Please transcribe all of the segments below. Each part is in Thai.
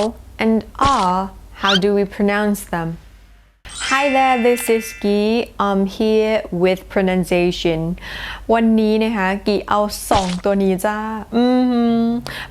L and R how do we pronounce them Hi there this is Gi I'm here with pronunciation วันนี้นะคะกีเอาสองตัวนี้จ้า อือหือ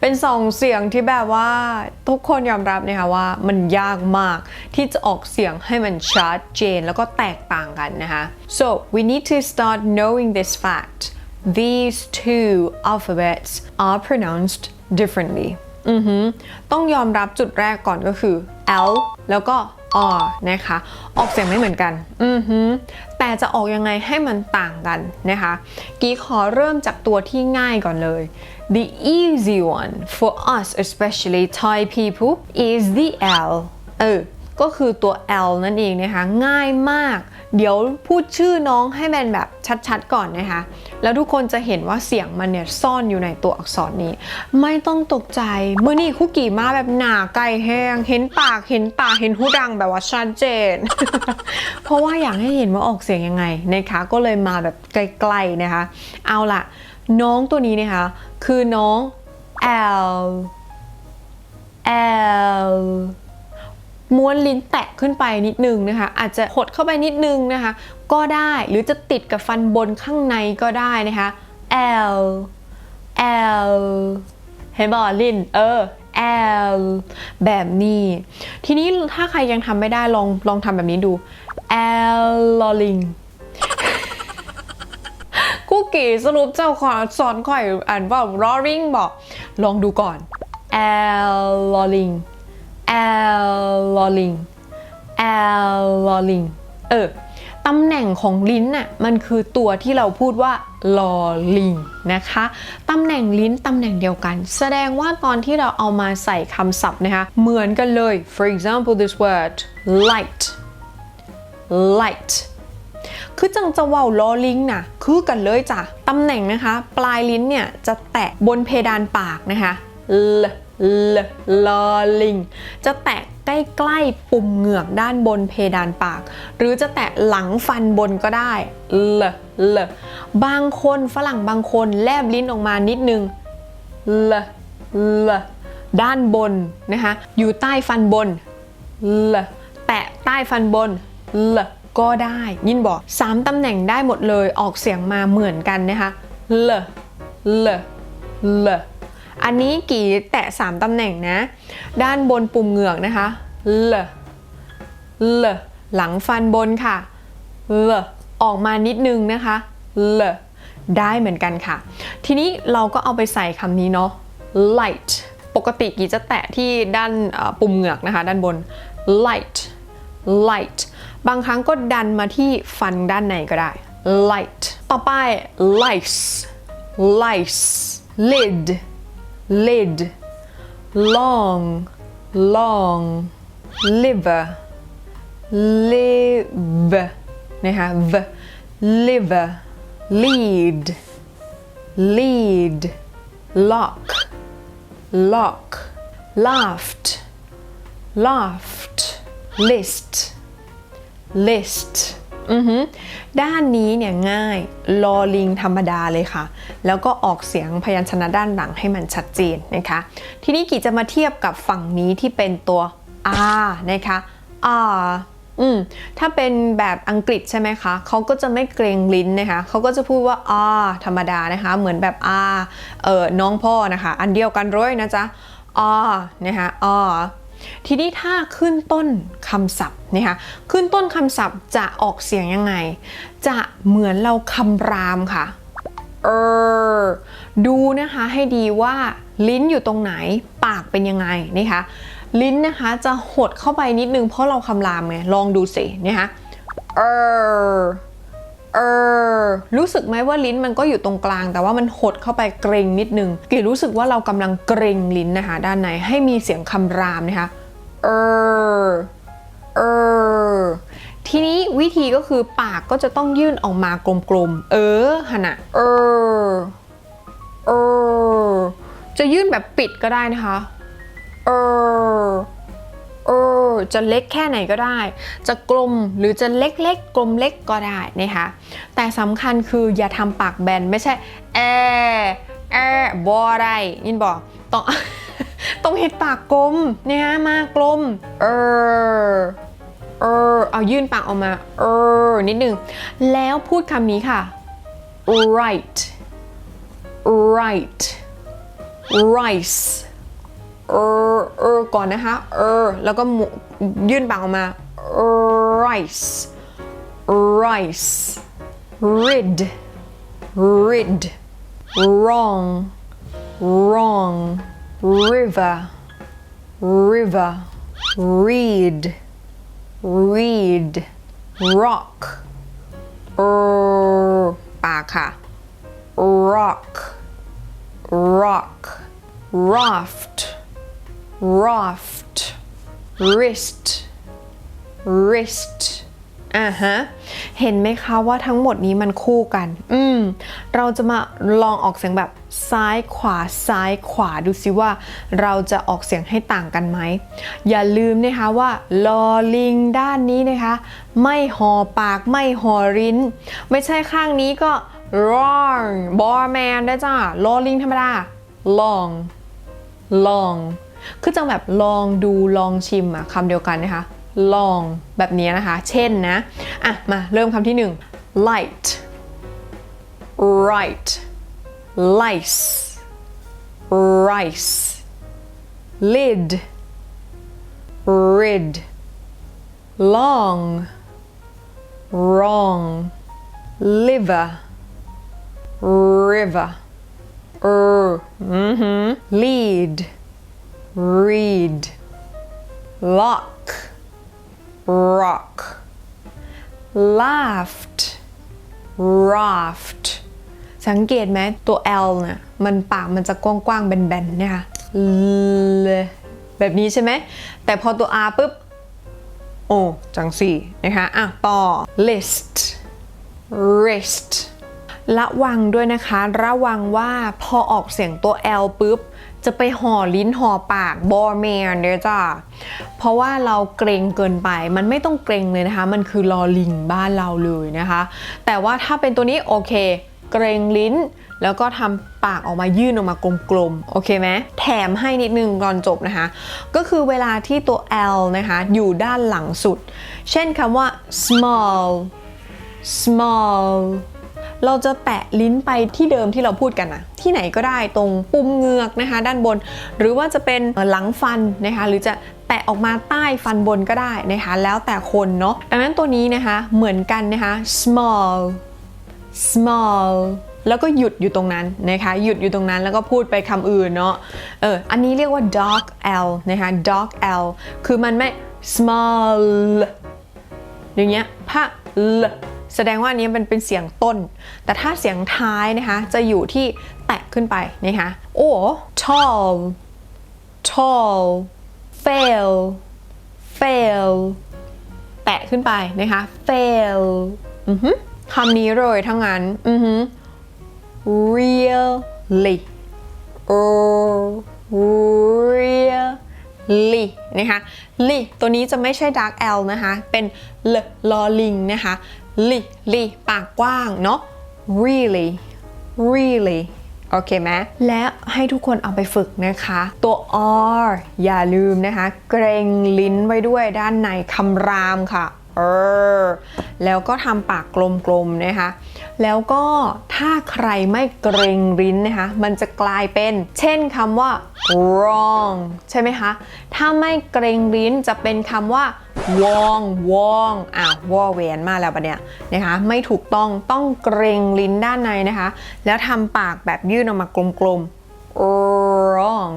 เป็นสองเสียงที่แบบว่าทุกคนยอมรับนะคะว่ามันยากมากที่จะออกเสียงให้มันชัดเจนแล้วก็แตกต่างกันนะคะ so we need to start knowing this fact these two alphabets are pronounced differently อือหือต้องยอมรับจุดแรกก่อนก็คือ L แล้วก็ R นะคะ ออกเสียงไม่เหมือนกัน อือหือแต่จะออกยังไงให้มันต่างกันนะคะ กีขอเริ่มจากตัวที่ง่ายก่อนเลย the easy one for us especially Thai people is the L เออก็คือตัว L นั่นเองนะคะ ง่ายมาก เดี๋ยวพูดชื่อน้องให้แมนแบบชัดๆก่อนนะคะ แล้วทุกคนจะเห็นว่าเสียงมันเนี่ยซ่อนอยู่ในตัวอักษรนี้ ไม่ต้องตกใจเมื่อนี่คุกกี้มาแบบหนาไก่แห้ง เห็นปากเห็นตาเห็นหูดังแบบว่าชัดเจน เพราะว่าอยากให้เห็นว่าออกเสียงยังไงนะคะ ก็เลยมาแบบใกล้ๆนะคะ เอาล่ะ น้องตัวนี้นะคะ คือน้อง L L ม้วนลิ้นแตะขึ้นไปนิดนึงนะคะ อาจจะหดเข้าไปนิดนึงนะคะ ก็ได้หรือจะติดกับฟันบนข้างในก็ได้นะคะ L L เห็นบอกลิ้นเออ L แบบนี้ ทีนี้ถ้าใครยังทำไม่ได้ลองลองทำแบบนี้ดู L ลอลิงกูกี่สรุปเจ้าขอสอนข่อยอ่านว่า roaring บอก ลองดูก่อน L ลอลิง L ลอลิง L ลอลิงเออตำแหน่งของลิ้นน่ะมันคือตัวที่เราพูดว่าลอลิงนะคะตำแหน่งลิ้นตำแหน่งเดียวกัน แสดงว่าตอนที่เราเอามาใส่คำศัพท์นะคะ เหมือนกันเลย for example this word light light คือจังจะว่าวลอลิงน่ะคือกันเลยจ้ะตำแหน่งนะคะ ปลายลิ้นเนี่ยจะแตะบนเพดานปากนะคะล ลลอลิง จะแตะใกล้ๆปุ่มเหงือกด้านบนเพดานปาก หรือจะแตะหลังฟันบนก็ได้ลลบางคนฝรั่งบางคนแลบลิ้นออกมานิดนึงลลด้านบนนะคะอยู่ใต้ฟันบนลแตะใต้ฟันบนลก็ได้ยินบอกสามตำแหน่งได้หมดเลยออกเสียงมาเหมือนกันนะคะลลล อันนี้กี่แตะ 3 ตำแหน่งนะ ด้านบนปุ่มเหงือกนะคะลลหลังฟันบนค่ะลออกมานิดนึงนะคะลได้เหมือนกันค่ะ ทีนี้เราก็เอาไปใส่คำนี้เนาะ light ปกติกี่จะแตะที่ด้านปุ่มเหงือกนะคะ ด้านบน light light บางครั้งก็ดันมาที่ฟันด้านในก็ได้ light ต่อไป lice lice lid lid long long liver live นะคะ v liver lead lead lock lock laughed laughed list list อือหือด้านนี้เนี่ยง่ายลอลิงธรรมดาเลยค่ะ แล้วก็ออกเสียงพยัญชนะด้านหลังให้มันชัดเจนนะคะ ทีนี้กีจะมาเทียบกับฝั่งนี้ที่เป็นตัว R นะคะ R อืมถ้าเป็นแบบอังกฤษใช่ไหมคะเขาก็จะไม่เกรงลิ้นนะคะเขาก็จะพูดว่า R ธรรมดานะคะ เหมือนแบบ R เออน้องพ่อนะคะ อันเดียวกันเลยนะจ๊ะ R นะคะ R ทีนี้ถ้าขึ้นต้นคำศัพท์นะคะขึ้นต้นคำศัพท์จะออกเสียงยังไง จะเหมือนเราคำรามค่ะเออดูนะคะให้ดีว่าลิ้นอยู่ตรงไหนปากเป็นยังไงนะคะลิ้นนะคะจะหดเข้าไปนิดนึงเพราะเราคำรามไงลองดูสินะคะเออ เออรู้สึกไหมว่าลิ้นมันก็อยู่ตรงกลาง แต่ว่ามันหดเข้าไปเกรงนิดนึงกีรู้สึกว่าเรากำลังเกรงลิ้นนะคะด้านในให้มีเสียงคำรามนะคะเออเออทีนี้วิธีก็คือปากก็จะต้องยื่นออกมากลมๆ เออฮะนะเออเออจะยื่นแบบปิดก็ได้นะคะเออ ออจะเล็กแค่ไหนก็ได้ จะกลมหรือจะเล็กๆกลมเล็กก็ได้นะคะแต่สำคัญคืออย่าทำปากแบนไม่ใช่แอแอบอได้ยินบอกต้องต้องเห็ดปากกลมนี่ยมากลมเออเออเอายื่นปากออกมาเออนิดนึงแล้วพูดคำนี้ค่ะ right right rice เออเออก่อนนะคะเออแล้วก็ยื่นปากออกมา rice rice rid rid wrong wrong river river read read rock เออปากค่ะ rock rock raft raft wrist wrist อ่าฮะ เห็นไหมคะว่าทั้งหมดนี้มันคู่กัน อืม เราจะมาลองออกเสียงแบบซ้ายขวาซ้ายขวาดูสิว่าเราจะออกเสียงให้ต่างกันไหม อย่าลืมนะคะว่าลอลิงด้านนี้นะคะ ไม่หอปากไม่หอริ้น ไม่ใช่ข้างนี้ก็ wrong บอแมนได้จ้าลอลิงธรรมดา long ลอง คือจังแบบลองดูลองชิมอะคำเดียวกันนะคะ ลองแบบนี้นะคะ เช่นนะ อะ มาเริ่มคำที่หนึ่ง light right lice rice lid rid long wrong liver river er mm hmm lead read lock rock laughed raft สังเกตไหมตัว L เนี่ยมันปากมันจะกว้างๆแบนๆเนี่ยค่ะลแบบนี้ใช่ไหม แต่พอตัว R ปุ๊บ โอ้ จังสี่นะคะ อะ ต่อ list wrist ระวังด้วยนะคะ ระวังว่าพอออกเสียงตัว L ปุ๊บ จะไปห่อลิ้นห่อปากบอแมนเด้อจ้าเพราะว่าเราเกรงเกินไป มันไม่ต้องเกรงเลยนะคะ มันคือลอลิงบ้านเราเลยนะคะ แต่ว่าถ้าเป็นตัวนี้โอเค เกรงลิ้น แล้วก็ทำปากออกมายื่นออกมากลมๆ โอเคไหมแถมให้นิดนึงก่อนจบนะคะ ก็คือเวลาที่ตัว L นะคะ อยู่ด้านหลังสุด เช่นคำว่า small small เราจะแตะลิ้นไปที่เดิมที่เราพูดกันนะที่ไหนก็ได้ตรงปุ่มเงือกนะคะ ด้านบน หรือว่าจะเป็นหลังฟันนะคะ หรือจะแตะออกมาใต้ฟันบนก็ได้นะคะ แล้วแต่คนเนาะดังนั้นตัวนี้นะคะเหมือนกันนะคะ small small แล้วก็หยุดอยู่ตรงนั้นนะคะ หยุดอยู่ตรงนั้นแล้วก็พูดไปคำอื่นเนาะเอออันนี้เรียกว่า dog l นะคะ dog l คือมันไม่ small อย่างเงี้ยพะ l แสดงว่าอันนี้มันเป็นเสียงต้น แต่ถ้าเสียงท้ายนะคะ จะอยู่ที่แตะขึ้นไปนะคะโอ้ tall tall fail fail แตะขึ้นไปนะคะ fail อือหือคำนี้เลยทั้งนั้นอือหือ really or really นะคะ li ตัวนี้จะไม่ใช่ dark l นะคะ เป็น l ลอลิงนะคะ li li ปากกว้างเนาะ really really โอเคไหมและให้ทุกคนเอาไปฝึกนะคะ ตัว r อย่าลืมนะคะ เกรงลิ้นไว้ด้วยด้านในคำรามค่ะเออแล้วก็ทำปากกลมๆนะคะ แล้วก็ถ้าใครไม่เกรงลิ้นนะคะ มันจะกลายเป็น เช่นคำว่า wrong ใช่ไหมคะ ถ้าไม่เกรงลิ้นจะเป็นคำว่า วองวองอะวอเวนมาแล้วปะเนี่ยนะคะ ไม่ถูกต้องต้องเกรงลิ้นด้านในนะคะ แล้วทำปากแบบยื่นออกมากลมๆ wrong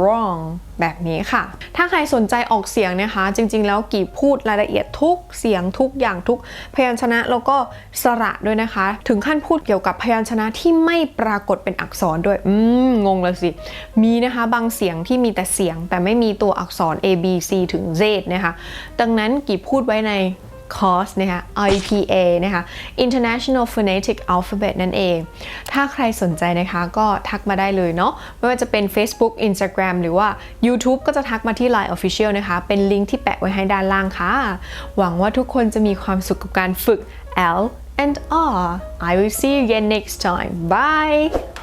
wrong แบบนี้ค่ะ ถ้าใครสนใจออกเสียงนะคะ จริงๆ แล้วกี่พูดรายละเอียดทุกเสียงทุกอย่างทุกพยัญชนะแล้วก็สระด้วยนะคะ ถึงขั้นพูดเกี่ยวกับพยัญชนะที่ไม่ปรากฏเป็นอักษรด้วย อืม งงเลยสิ มีนะคะบางเสียงที่มีแต่เสียงแต่ไม่มีตัวอักษร A B C ถึง Z นะคะ ดังนั้นกี่พูดไว้ใน คอร์สนะคะ IPA นะคะ International Phonetic Alphabet นั่นเอง ถ้าใครสนใจนะคะก็ทักมาได้เลยเนาะ ไม่ว่าจะเป็น Facebook Instagram หรือว่า YouTube ก็จะทักมาที่ Line Official นะคะ เป็นลิงก์ที่แปะไว้ให้ด้านล่างค่ะ หวังว่าทุกคนจะมีความสุขกับการฝึก L and R I will see you again next time bye